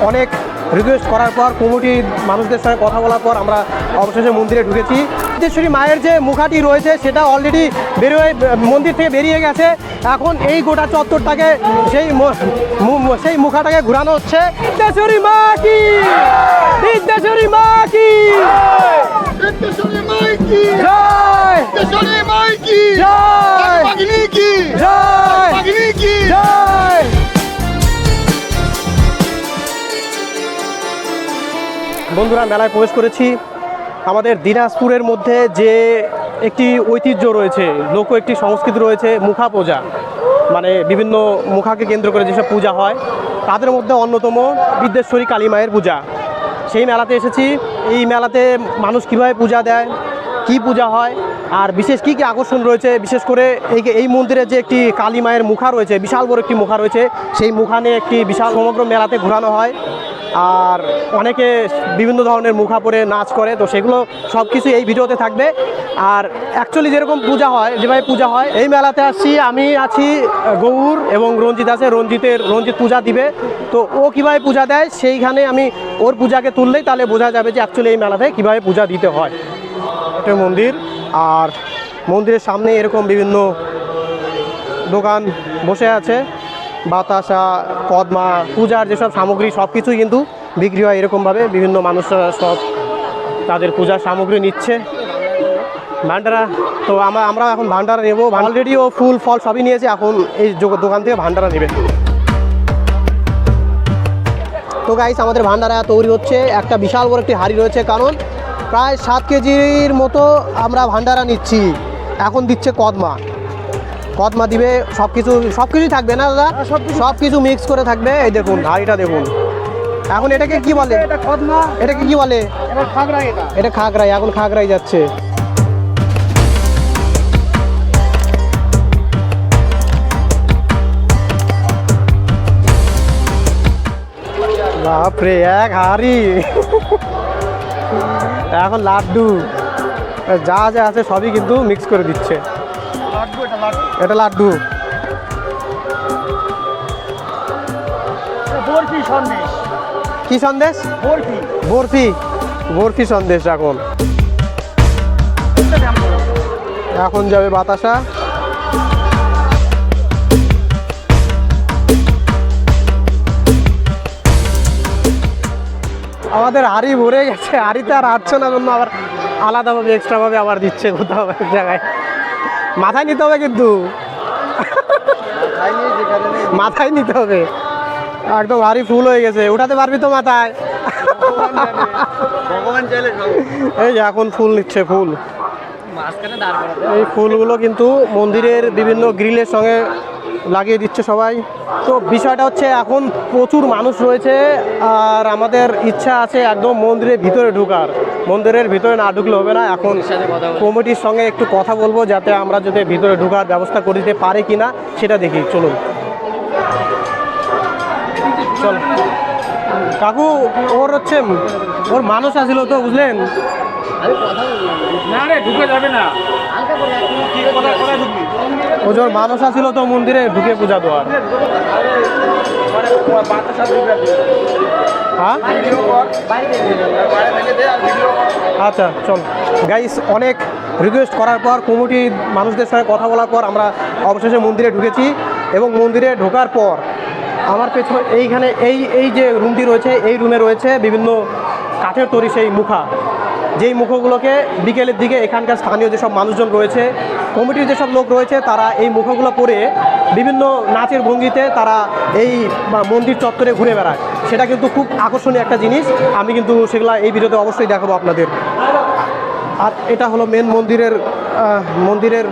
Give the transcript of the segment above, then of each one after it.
অনেক রিকোয়েস্ট করার পর কমিটির মানুষদের সঙ্গে কথা বলার পর আমরা অবশেষে মন্দিরে ঢুকেছি। সিদ্ধেশ্বরী মায়ের যে মুখাটি রয়েছে সেটা অলরেডি বেরোয় মন্দির থেকে বেরিয়ে গেছে। এখন এই গোটা চত্বরটাকে সেই ম- মু- মু- সেই মুখাটাকে ঘুরানো হচ্ছে। সিদ্ধেশ্বরী মা কি? সিদ্ধেশ্বরী মা কি? সিদ্ধেশ্বরী মাই কি? জয়! সিদ্ধেশ্বরী মাই কি? জয়! জয় জয়! বন্ধুরা, মেলায় প্রবেশ করেছি। আমাদের দিনাজপুরের মধ্যে যে একটি ঐতিহ্য রয়েছে, লোক একটি সংস্কৃতি রয়েছে, মুখা পূজা। মানে বিভিন্ন মুখাকে কেন্দ্র করে যেসব পূজা হয়, তাদের মধ্যে অন্যতম বিদ্যেশ্বরী কালী মায়ের পূজা। সেই মেলাতে এসেছি। এই মেলাতে মানুষ কীভাবে পূজা দেয়, কি পূজা হয়, আর বিশেষ কি কি আকর্ষণ রয়েছে, বিশেষ করে এই এই মন্দিরে যে একটি কালী মায়ের মুখা রয়েছে, বিশাল বড় একটি মুখা রয়েছে, সেই মুখা নিয়ে একটি বিশাল সমগ্র মেলাতে ঘোরানো হয়। আর অনেকে বিভিন্ন ধরনের মুখা পরে নাচ করে, তো সেগুলো সব কিছু এই ভিডিওতে থাকবে। আর অ্যাকচুয়ালি যেরকম পূজা হয়, যেভাবে পূজা হয়, এই মেলাতে আসছি, আমি আছি, গৌর এবং রঞ্জিত আছে, রঞ্জিতের, রঞ্জিত পূজা দিবে। তো ও কীভাবে পূজা দেয়, সেইখানে আমি ওর পূজাকে তুললেই তাহলে বোঝা যাবে যে অ্যাকচুয়ালি এই মেলাতে কীভাবে পূজা দিতে হয়। এটা মন্দির, আর মন্দিরের সামনে এরকম বিভিন্ন দোকান বসে আছে। বাতাসা কদমা পূজার যেসব সামগ্রী সব কিছুই কিন্তু বিক্রি হয় এরকমভাবে বিভিন্ন মানুষরা সব তাদের পূজার সামগ্রী নিচ্ছে। ভান্ডারা, তো আমরা আমরা এখন ভান্ডারা নেব। অলরেডি ও ফুল, ফল সবই নিয়েছে, এখন এই দোকান থেকে ভান্ডারা নেবে। তো গাইস আমাদের ভান্ডারা তৈরি হচ্ছে। একটা বিশাল বড় একটি হাড়ি রয়েছে, কারণ প্রায় সাত কেজির মতো আমরা ভান্ডারা নিচ্ছি। এখন দিচ্ছে কদমা কদমা দিবে সব কিছু সব কিছুই থাকবে না দাদা? সব কিছু মিক্স করে থাকবে এই দেখুন হাড়িটা দেখুন। এখন এটাকে কি বলে? এটাকে কি বলে? এটা খাগড়াই এখন খাগড়াই যাচ্ছে। বাপরে এক হাড়ি। এখন লাড্ডু। যা যা আছে সবই কিন্তু মিক্স করে দিচ্ছে। এটা লাড্ডু? বরফি সন্দেশ। কি সন্দেশ? বরফি। বরফি। বরফি সন্দেশ এখন। এখন যাবে বাতাসা। আমাদের হাড়ি ভরে গেছে হাড়িতে আর আসছে না জন্য আবার আলাদাভাবে এক্সট্রাভাবে আবার দিচ্ছে কোথাও এক জায়গায়। মাথায় নিতে হবে কিন্তু। মাথায় নিতে হবে। একদম ভারী ফুল হয়ে গেছে। উঠাতে পারবি তো মাথায়। এই যে এখন ফুল নিচ্ছে ফুল। মাঝখানে দাঁড় করাতে এই ফুলগুলো কিন্তু মন্দিরের বিভিন্ন গ্রিলের সঙ্গে লাগিয়ে দিচ্ছে সবাই। তো বিষয়টা হচ্ছে এখন প্রচুর মানুষ রয়েছে আর আমাদের ইচ্ছা আছে একদম মন্দিরের ভিতরে ঢোকার। মন্দিরের ভিতরে না ঢুকলে হবে না। এখন কমিটির সঙ্গে একটু কথা বলব যাতে আমরা যদি ভিতরে ঢোকার ব্যবস্থা করে দিতে পারি কি না সেটা দেখি। চলুন। চল। কাকু ওর হচ্ছে ওর মানুষ আসছিল তো বুঝলেন? না রে ঢুকে যাবে না। ও যখন মানুষ আসছিল তো মন্দিরে ঢুকে পূজা দেওয়ার। হ্যাঁ? আচ্ছা চল। গাইস অনেক রিকোয়েস্ট করার পর কমিটির মানুষদের সঙ্গে কথা বলার পর আমরা অবশেষে মন্দিরে ঢুকেছি এবং মন্দিরে ঢোকার পর আমার পেছনে এইখানে এই এই যে রুমটি রয়েছে এই রুমে রয়েছে বিভিন্ন কাঠের তৈরি সেই মুখা। যেই মুখোগুলোকে বিকেলের দিকে এখানকার স্থানীয় যেসব মানুষজন রয়েছে, কমিটির যেসব লোক রয়েছে, তারা এই মুখোগুলো পরে বিভিন্ন নাচের ভঙ্গিতে তারা এই মন্দির চত্বরে ঘুরে বেড়ায়। সেটা কিন্তু খুব আকর্ষণীয় একটা জিনিস। আমি কিন্তু সেগুলো এই ভিডিওতে অবশ্যই দেখাবো আপনাদের। আর এটা হলো মেন মন্দিরের মন্দিরের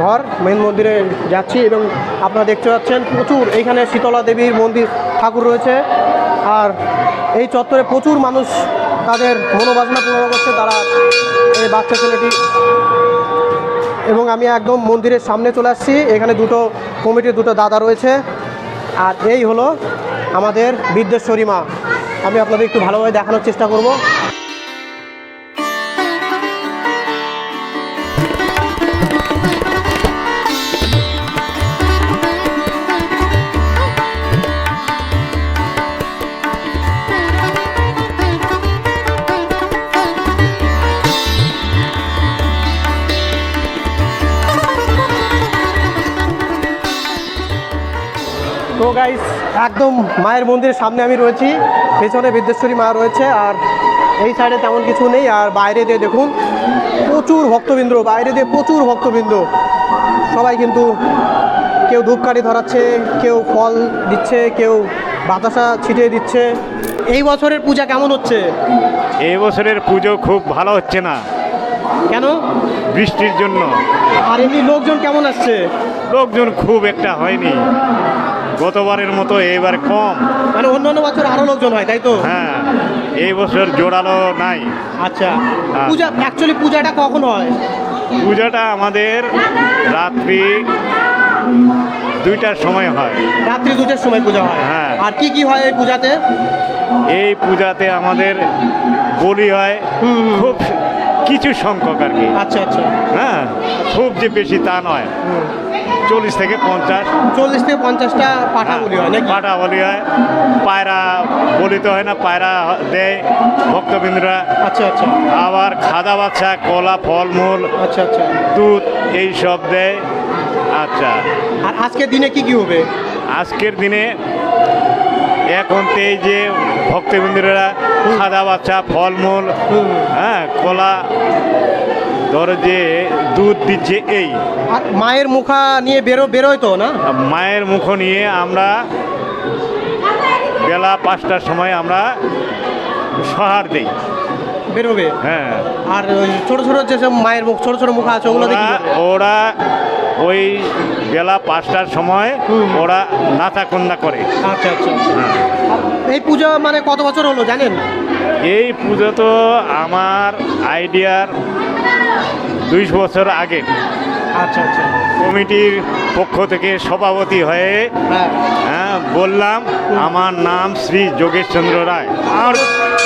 ঘর। মেন মন্দিরে যাচ্ছি এবং আপনারা দেখতে পাচ্ছেন প্রচুর এইখানে শীতলা দেবীর মন্দির, ঠাকুর রয়েছে। আর এই চত্বরে প্রচুর মানুষ তাদের মনোবাসনা পূরণ করছে তারা এই বাচ্চা ছেলেটি। এবং আমি একদম মন্দিরের সামনে চলে আসছি। এখানে দুটো কমিটির দুটো দাদা রয়েছে। আর এই হলো আমাদের বিদ্যেশ্বরী মা। আমি আপনাদের একটু ভালোভাবে দেখানোর চেষ্টা করব। গাইস একদম মায়ের মন্দিরের সামনে আমি রয়েছি। পেছনে বিদ্যেশ্বরী মা রয়েছে আর এই সাইডে তেমন কিছু নেই। আর বাইরে দিয়ে দেখুন প্রচুর ভক্তবৃন্দ বাইরে দিয়ে প্রচুর ভক্তবৃন্দ। সবাই কিন্তু কেউ ধূপকাঠি ধরাচ্ছে কেউ ফল দিচ্ছে কেউ বাতাসা ছিটিয়ে দিচ্ছে। এই বছরের পূজা কেমন হচ্ছে? এই বছরের পুজো খুব ভালো হচ্ছে না। কেন? বৃষ্টির জন্য। আর এমনি লোকজন কেমন আসছে? লোকজন খুব একটা হয়নি। গতবারের মতো এবার কম। মানে অন্যান্য বছর আরও লোকজন হয় তাই তো? হ্যাঁ এই বছর জোরালো নাই। আচ্ছা। হ্যাঁ। পূজা অ্যাকচুয়ালি পূজাটা কখন হয়? পূজাটা আমাদের রাত্রি দুইটার সময় হয়। রাত্রি দুটোর সময় পূজা হয়। হ্যাঁ। আর কি কি হয় এই পূজাতে? এই পূজাতে আমাদের বলি হয়। খুব কিছু সংখ্যক আর কি। আচ্ছা আচ্ছা। হ্যাঁ খুব যে বেশি তা নয়। চল্লিশ থেকে পঞ্চাশ। চল্লিশ থেকে পঞ্চাশটা পাঠা বলি হয় নাকি? পাটা বলি হয়। পায়রা বলিতে হয় না পায়রা দেয় ভক্তবৃন্দরা। আচ্ছা আচ্ছা। আবার খাদা বাচ্চা কলা ফলমূল আচ্ছা আচ্ছা। দুধ এই সব দেয়। আচ্ছা। আর আজকের দিনে কি কি হবে? আজকের দিনে এখন তো এই যে ভক্তবৃন্দরা খাদা বাচ্চা ফলমূল। হ্যাঁ কলা ধরো যে দুধ দিচ্ছে এই। আর মায়ের মুখা নিয়ে বেরো বেরোয় তো না? মায়ের মুখ নিয়ে আমরা বেলা পাঁচটার সময় আমরা সহার দিই। বেরোবে? হ্যাঁ। আর ওই ছোট ছোট যেসব মায়ের মুখ ছোট ছোট মুখ আছে ওগুলো ওরা ওই বেলা পাঁচটার সময় ওরা নাচা কন্যা করে আচ্ছা আচ্ছা। হ্যাঁ। এই পুজো মানে কত বছর হলো জানেন? এই পুজো তো আমার আইডিয়ার দুইশো বছর আগে। আচ্ছা আচ্ছা। কমিটির পক্ষ থেকে সভাপতি হয়ে হ্যাঁ। হ্যাঁ বললাম আমার নাম শ্রী যোগেশচন্দ্র রায়। আমার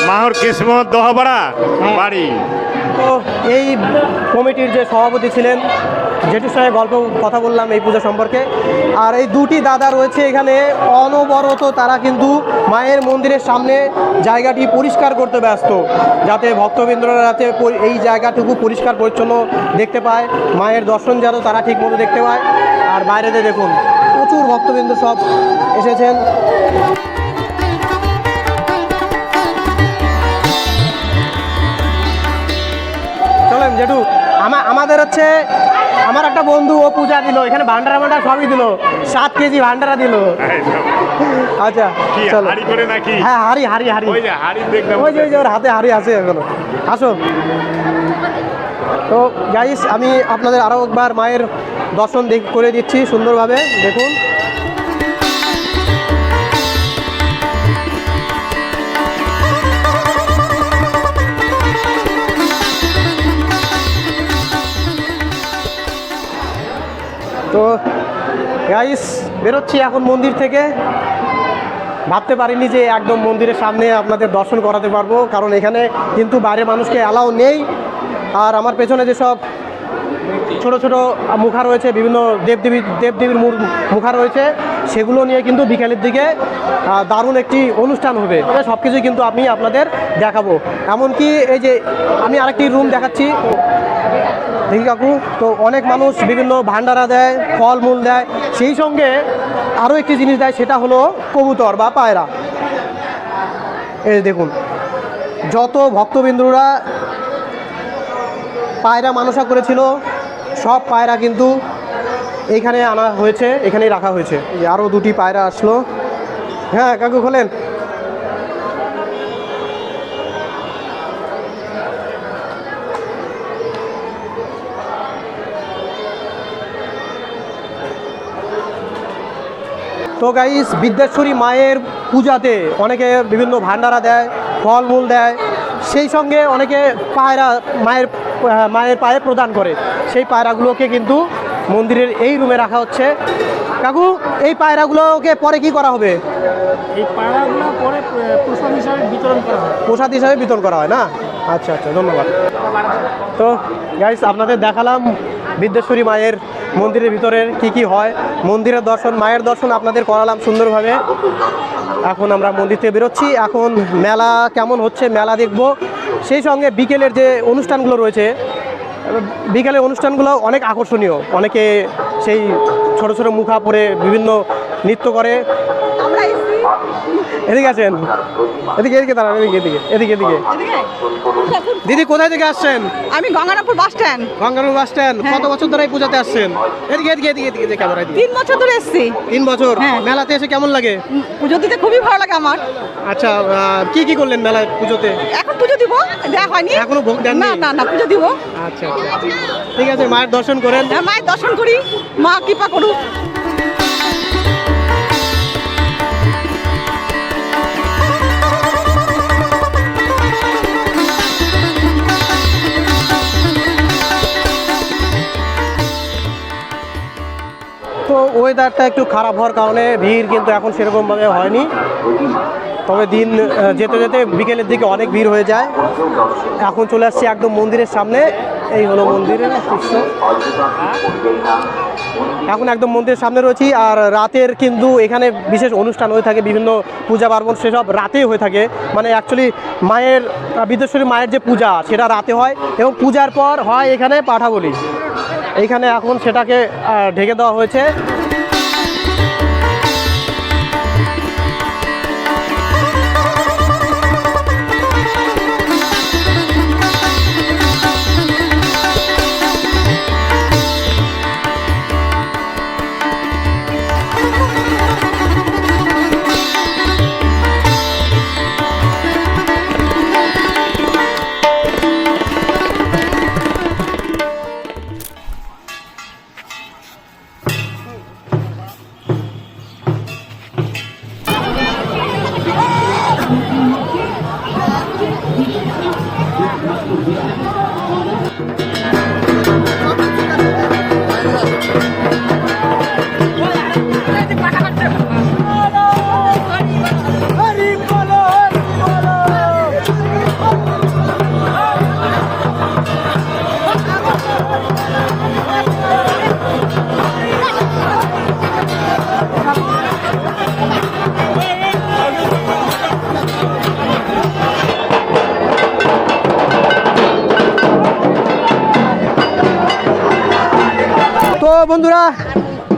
মাহর কিসমত দহবাড়া হ্যাঁ। বাড়ি। তো এই কমিটির যে সভাপতি ছিলেন জেঠুর সঙ্গে গল্প কথা বললাম এই পুজো সম্পর্কে। আর এই দুটি দাদা রয়েছে এখানে, অনবরত তারা কিন্তু মায়ের মন্দিরের সামনে জায়গাটি পরিষ্কার করতে ব্যস্ত, যাতে ভক্তবৃন্দরা যাতে এই জায়গাটুকু পরিষ্কার পরিচ্ছন্ন দেখতে পায়, মায়ের দর্শন যেন তারা ঠিকমতো দেখতে পায়। আর বাইরেতে দেখুন, প্রচুর ভক্তবৃন্দ সব এসেছেন। চলেন জেঠু আমা- আমাদের হচ্ছে আমার একটা বন্ধু ও পূজা দিল এখানে ভান্ডারা ভান্ডারা সবই দিল সাত কেজি ভান্ডারা দিল। আচ্ছা চলো। হ্যাঁ হারি হারি হারি ওই যে হাড়ি দেখলাম। ওই যে ওই যে ওর হাতে হারি আছে এখনও। আসো। তো গাইস আমি আপনাদের আরও একবার মায়ের দর্শন দেখ করে দিচ্ছি সুন্দরভাবে দেখুন। তো গাইস বেরোচ্ছি এখন মন্দির থেকে। ভাবতে পারিনি যে একদম মন্দিরের সামনে আপনাদের দর্শন করাতে পারব, কারণ এখানে কিন্তু বাইরে মানুষকে অ্যালাউ নেই। আর আমার পেছনে যেসব ছোট ছোট মুখা রয়েছে, বিভিন্ন দেবদেবী, দেবদেবীর মুখা রয়েছে, সেগুলো নিয়ে কিন্তু বিকেলের দিকে দারুণ একটি অনুষ্ঠান হবে। সব কিছুই কিন্তু আমি আপনাদের দেখাবো। এমনকি এই যে আমি আরেকটি রুম দেখাচ্ছি। দেখি কাকু? তো অনেক মানুষ বিভিন্ন ভান্ডারা দেয়, ফলমূল দেয়। সেই সঙ্গে আরও একটি জিনিস দেয়, সেটা হলো কবুতর বা পায়রা। এই দেখুন, যত ভক্তবিন্দুরা পায়রা মানসা করেছিল, সব পায়রা কিন্তু এইখানে আনা হয়েছে, এখানেই রাখা হয়েছে। আরও দুটি পায়রা আসলো। হ্যাঁ কাকু, খোলেন। তো গাইস বিদ্যেশ্বরী মায়ের পূজাতে অনেকে বিভিন্ন ভান্ডারা দেয় ফলমূল দেয়। সেই সঙ্গে অনেকে পায়রা মায়ের মায়ের পায়ে প্রদান করে। সেই পায়রাগুলোকে কিন্তু মন্দিরের এই রুমে রাখা হচ্ছে। কাকু এই পায়রাগুলোকে পরে কি করা হবে? এই পায়রাগুলো পরে প্রসাদ হিসাবে বিতরণ করা হয়। প্রসাদ হিসাবে বিতরণ করা হয় না? আচ্ছা আচ্ছা ধন্যবাদ। তো গাইস আপনাদের দেখালাম বিদ্যেশ্বরী মায়ের মন্দিরের ভিতরে কি কি হয়। মন্দিরের দর্শন, মায়ের দর্শন আপনাদের করালাম সুন্দরভাবে। এখন আমরা মন্দির থেকে বেরোচ্ছি। এখন মেলা কেমন হচ্ছে মেলা দেখব। সেই সঙ্গে বিকেলের যে অনুষ্ঠানগুলো রয়েছে, বিকেলের অনুষ্ঠানগুলো অনেক আকর্ষণীয়। অনেকে সেই ছোট ছোট মুখা পরে বিভিন্ন নৃত্য করে। এদিকে আছেন এদিকে এদিকে দাঁড়ান এদিকে এদিকে এদিকে এদিকে। দিদি কোথায় থেকে আসছেন? আমি গঙ্গারামপুর বাস স্ট্যান্ড। গঙ্গারু বাস স্ট্যান্ড। কত বছর ধরে পূজাতে আসছেন? এদিকে এদিকে এদিকে এদিকে এদিকে ক্যামেরা তিন বছর ধরে এসেছি। তিন বছর? হ্যাঁ। মেলাতে এসে কেমন লাগে? পুজো দিতে খুবই ভালো লাগে আমার। আচ্ছা কি কি করলেন মেলায় পুজোতে? এখন পুজো দিব দেওয়া হয়নি। এখনও ভোগ দেন না না না পুজো দিব। আচ্ছা আচ্ছা। ঠিক আছে মায়ের দর্শন করেন। হ্যাঁ, মায়ের দর্শন করি। মা কৃপা করুক। ওয়েদারটা একটু খারাপ হওয়ার কারণে ভিড় কিন্তু এখন সেরকমভাবে হয়নি। তবে দিন যেতে যেতে বিকেলের দিকে অনেক ভিড় হয়ে যায়। এখন চলে আসছি একদম মন্দিরের সামনে। এই হলো মন্দিরের দৃশ্য। এখন একদম মন্দিরের সামনে রয়েছি আর রাতের কিন্তু এখানে বিশেষ অনুষ্ঠান হয়ে থাকে, বিভিন্ন পূজা পার্বণ সেসব রাতেই হয়ে থাকে। মানে অ্যাকচুয়ালি মায়ের বিদ্যেশ্বরী মায়ের যে পূজা, সেটা রাতে হয় এবং পূজার পর হয় এখানে পাঠাবলি। এইখানে এখন সেটাকে ঢেকে দেওয়া হয়েছে। বন্ধুরা,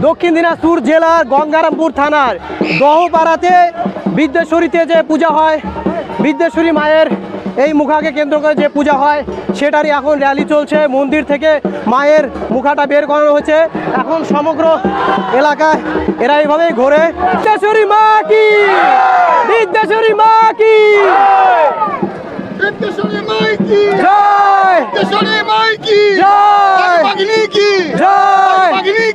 দক্ষিণ দিনাজপুর জেলার গঙ্গারামপুর থানার দহপাড়াতে বিদ্যেশ্বরীতে যে পূজা হয়, বিদ্যেশ্বরী মায়ের এই মুখাকে কেন্দ্র করে যে পূজা হয়, সেটারই এখন র্যালি চলছে। মন্দির থেকে মায়ের মুখাটা বের করানো হয়েছে। এখন সমগ্র এলাকায় এরা এইভাবেই ঘোরে। বিদ্যেশ্বরী মা কি? বিদ্যেশ্বরী মা কি? বিদ্যেশ্বরী মাই কি জয় বিদ্যেশ্বরী মাই কি জয় বাগিনী কি জয় বাগিনী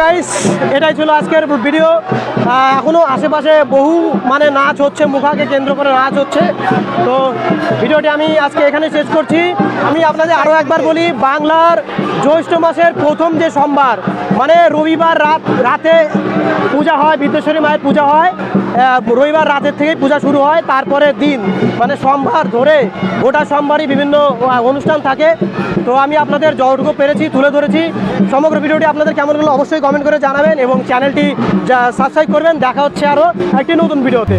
গাইস এটাই ছিল আজকের ভিডিও এখনও এখনও আশেপাশে বহু মানে নাচ হচ্ছে, মুখাকে কেন্দ্র করে নাচ হচ্ছে। তো ভিডিওটি আমি আজকে এখানে শেষ করছি। আমি আপনাদের আরও একবার বলি, বাংলার জ্যৈষ্ঠ মাসের প্রথম যে সোমবার মানে রবিবার রাত রাতে পূজা হয়, বিদ্যেশ্বরী মায়ের পূজা হয়। রবিবার রাতের থেকেই পূজা শুরু হয় তারপরে দিন মানে সোমবার ধরে গোটা সোমবারই বিভিন্ন অনুষ্ঠান থাকে। তো আমি আপনাদের যতটুকু পেরেছি তুলে ধরেছি। সমগ্র ভিডিওটি আপনাদের কেমন হলো অবশ্যই কমেন্ট করে জানাবেন এবং চ্যানেলটি সাবস্ক্রাইব করবেন, দেখা হচ্ছে আরও একটি নতুন ভিডিওতে।